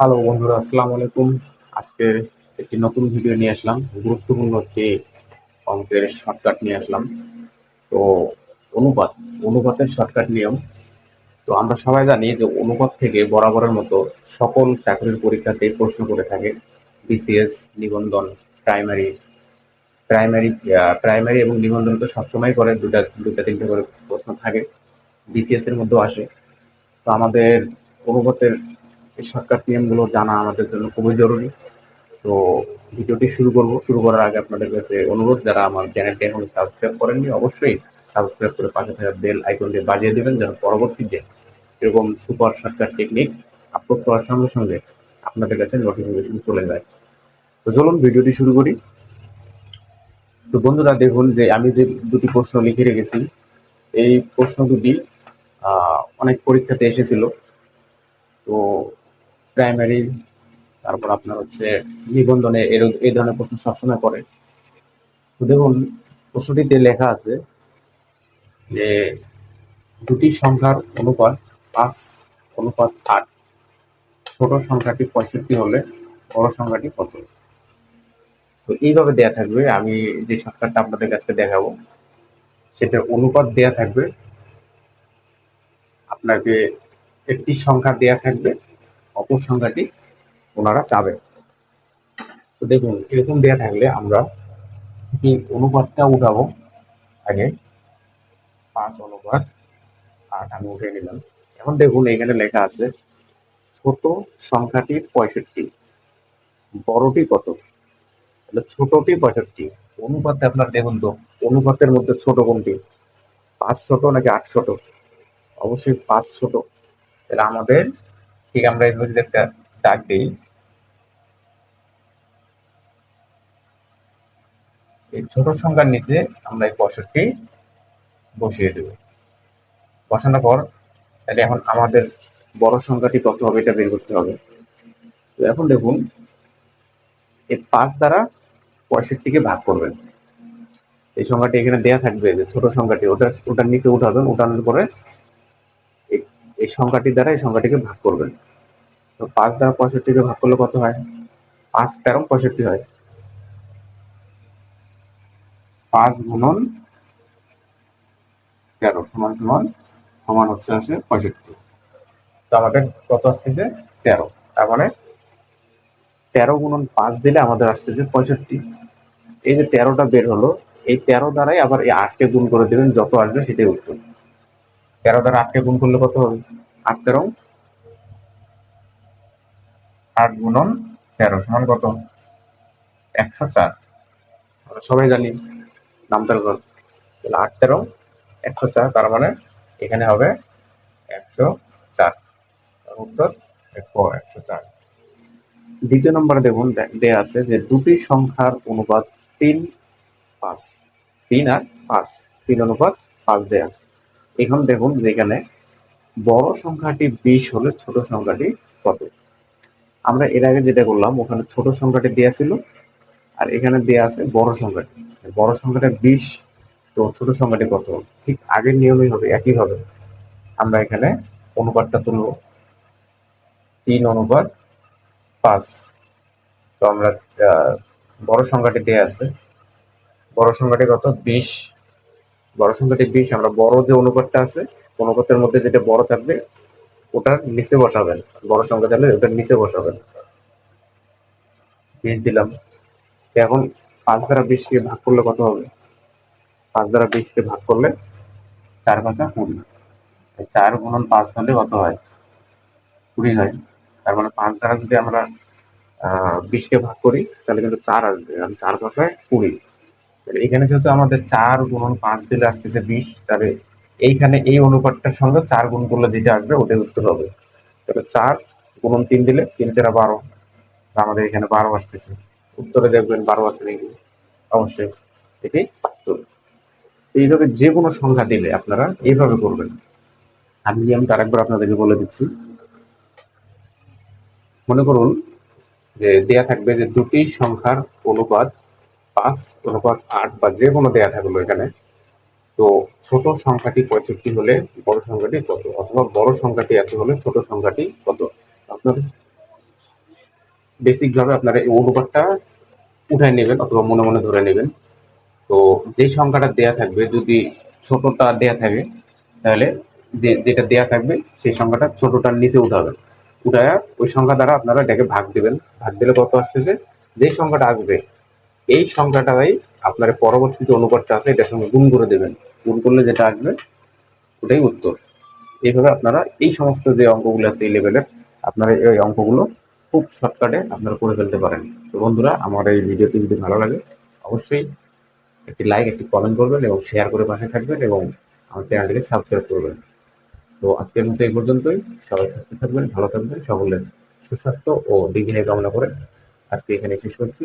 Hello বন্ধুরা, আসসালামু আলাইকুম। আজকে একটি নতুন ভিডিও নিয়ে আসলাম। গুরুত্বপূর্ণ একটি অঙ্কের শর্টকাট নিয়ে আসলাম। তো অনুপাত, অনুপাতের শর্টকাট নিয়ম। তো আমরা সবাই জানি যে অনুপাত থেকে বরাবরের মতো সকল চাকরির পরীক্ষাতে প্রশ্ন করে থাকে। বিসিএস নিবন্ধন প্রাইমারি প্রাইমারি প্রাইমারি এবং নিবন্ধন তো সবসময় করে দুটা দুটা তিনটে করে প্রশ্ন থাকে। বিসিএস এর মধ্যেও আসে। তো আমাদের অনুপাতের এই শর্টকাট নিয়মগুলো জানা আমাদের জন্য খুবই জরুরি। তো ভিডিওটি শুরু করব। শুরু করার আগে আপনাদের কাছে অনুরোধ, যারা আমার চ্যানেলটি এখন সাবস্ক্রাইব করেননি, অবশ্যই সাবস্ক্রাইব করে পাশে থাকা বেল আইকনটি বাজিয়ে দেবেন, যেন পরবর্তীতে এরকম সুপার শর্টকাট টেকনিক আপলোড করার সঙ্গে সঙ্গে আপনাদের কাছে নোটিফিকেশন চলে যায়। তো চলুন ভিডিওটি শুরু করি। তো বন্ধুরা, দেখুন যে আমি যে দুটি প্রশ্ন লিখে রেখেছি, এই প্রশ্ন দুটি অনেক পরীক্ষাতে এসেছিল। তো প্রাইমারি তারপর আপনার হচ্ছে নিবন্ধনে এর এই ধরনের প্রশ্ন সবসময় করে তো দেখুন, প্রশ্নটিতে লেখা আছে যে দুটি সংখ্যার অনুপাত পাঁচ, অনুপাত আট। ছোট সংখ্যাটি পঁয়ষট্টি হলে বড় সংখ্যাটি কত? তো এইভাবে দেয়া থাকবে, আমি যে সংখ্যাটা আপনাদের কাছে দেখাবো, সেটার অনুপাত দেয়া থাকবে। আপনাকে একটি সংখ্যা দেয়া থাকবে অপর সংখ্যাটি ওনারা চাবে তো দেখুন, এরকম দেয়া থাকলে আমরা কি অনুপাতটা উঠাবো? আগে পাঁচ অনুপাত, আট, আমি উঠে নিলাম। এখন দেখুন, এখানে লেখা আছে, ছোট সংখ্যাটি পঁয়ষট্টি, বড়টি কত? তাহলে ছোটটি পঁয়ষট্টি। অনুপাতে আপনার দেখুন তো, অনুপাতের মধ্যে ছোট কোনটি? পাঁচ ছোট নাকি আট ছোট? অবশ্যই পাঁচ ছোট। তাহলে আমাদের ঠিক আমরা এর মধ্যে একটা দাগ দিই। এই ছোট সংখ্যার নিচে আমরা এই পঁয়ষট্টি বসিয়ে দেব। বসানোর পর তাহলে এখন আমাদের বড় সংখ্যাটি কত হবে এটা বের করতে হবে। তো এখন দেখুন, এই পাঁচ দ্বারা পঁয়ষট্টিকে ভাগ করবেন। এই সংখ্যাটি এখানে দেয়া থাকবে যে ছোট সংখ্যাটি ওটা ওটার নিচে উঠাবেন, উঠানোর পরে এই সংখ্যাটি দ্বারা এই সংখ্যাটিকে ভাগ করবেন। তো পাঁচ দ্বারা পঁয়ষট্টিকে ভাগ করলে কত হয়? পাঁচ তেরো পঁয়ষট্টি হয়। পাঁচ গুণন তেরো সমান সমান সমান হচ্ছে আসে পঁয়ষট্টি। তো আমাদের কত আসতেছে? তেরো। তার মানে তেরো গুণন পাঁচ দিলে আমাদের আসতেছে পঁয়ষট্টি। এই যে তেরোটা বের হলো, এই তেরো দ্বারাই আবার এই আটকে গুণ করে দেবেন, যত আসবে সেটাই উত্তর। তেরো দ্বারা আটকে গুণ করলে কত হবে? আট তেরো। আট গুণন তেরো, সমান কত? একশো চার। সবাই জানি নামতার ঘর। তাহলে আট তেরো, একশো চার, তার মানে এখানে হবে একশো চার। তার উত্তর এক- একশো চার। দ্বিতীয় নম্বরে দেখুন দেয়া আছে যে দুটি সংখ্যার অনুপাত তিন, পাঁচ। তিন আর পাঁচ। তিন অনুপাত পাঁচ দেয়া আছে। এখন দেখুন যেখানে বড় সংখ্যাটি বিশ হলে ছোট সংখ্যাটি কত? আমরা এর আগে যেটা করলাম, ওখানে ছোট সংখ্যাটি দেয়া ছিল, আর এখানে দেয়া আছে বড় সংখ্যাটি। বড় সংখ্যাটা বিশ, তো ছোট সংখ্যাটি কত? ঠিক আগের নিয়মই হবে, একই হবে। আমরা এখানে অনুপাতটা তুলব। তিন অনুপাত পাঁচ। তো আমরা বড় সংখ্যাটি দেয়া আছে। বড় সংখ্যাটি কত? বিশ। বড় সংখ্যাটি বিশ, আমরা বড় যে অনুপাতটা আছে, অনুপাতের মধ্যে যেটা বড় থাকবে ওটার নিচে বসাবেন, বড় সংখ্যা থাকলে ওটার নিচে বসাবেন। বিশ দিলাম। এখন পাঁচ দ্বারা বিশকে ভাগ করলে কত হবে? পাঁচ দ্বারা বিশকে ভাগ করলে চার পাঁচা কুড়ি। চার গুণন পাঁচ হলে কত হয়? কুড়ি হয়। তার মানে পাঁচ দ্বারা যদি আমরা বিশকে ভাগ করি, তাহলে কিন্তু চার আসবে। কারণ চার পাঁচায় কুড়ি। এখানে যেহেতু আমাদের চার গুণন পাঁচ দিলে আসতেছে বিশ, তাহলে এইখানে এই অনুপাতটার সঙ্গে চার গুণ করলে যেটা আসবে ওটাই উত্তর হবে। তাহলে চার গুণ তিন দিলে তিন চারা বারো। আমাদের এখানে বারো আসতেছে। উত্তরে দেখবেন বারো আসে নাকি? অবশ্যই। এটি এইভাবে যে কোনো সংখ্যা দিলে আপনারা এইভাবে করবেন। আমি নিয়মটা আরেকবার আপনাদেরকে বলে দিচ্ছি। মনে করুন যে দেয়া থাকবে যে দুটি সংখ্যার অনুপাত পাঁচ, অনুপাত আট বা যে কোনো দেয়া থাকল এখানে। তো ছোট সংখ্যাটি পঁয়ষট্টি হলে বড় সংখ্যাটি কত? অথবা বড় সংখ্যাটি এত হলে ছোট সংখ্যাটি কত? আপনার বেসিকভাবে আপনারা এই অনুপাতটা উঠায় নেবেন অথবা মনে মনে ধরে নেবেন। তো যেই সংখ্যাটা দেয়া থাকবে, যদি ছোটটা দেয়া থাকে, তাহলে যেটা দেয়া থাকবে, সেই সংখ্যাটা ছোটটার নিচে উঠাবেন উঠায় ওই সংখ্যা দ্বারা আপনারা এটাকে ভাগ দেবেন। ভাগ দিলে কত আসতেছে? যেই সংখ্যাটা আসবে এই সংখ্যাটাই আপনার পরবর্তীতে অনুপাতটা আছে এটার সঙ্গে গুণ করে দেবেন। গুণ করলে যেটা আসবে, ওটাই উত্তর। এইভাবে আপনারা এই সমস্ত যে অঙ্কগুলো আছে, এই লেভেলের আপনারা এই অঙ্কগুলো খুব শর্টকাটে আপনারা করে ফেলতে পারেন। তো বন্ধুরা, আমার এই ভিডিওটি যদি ভালো লাগে, অবশ্যই একটি লাইক একটি কমেন্ট করবেন এবং শেয়ার করে পাশে থাকবেন এবং আমার চ্যানেলটিকে সাবস্ক্রাইব করবেন। তো আজকের মতো এই পর্যন্তই। সবাই সুস্থ থাকবেন, ভালো থাকবেন সকলের সুস্বাস্থ্য ও দীর্ঘায়ু কামনা করে আজকে এখানে শেষ করছি।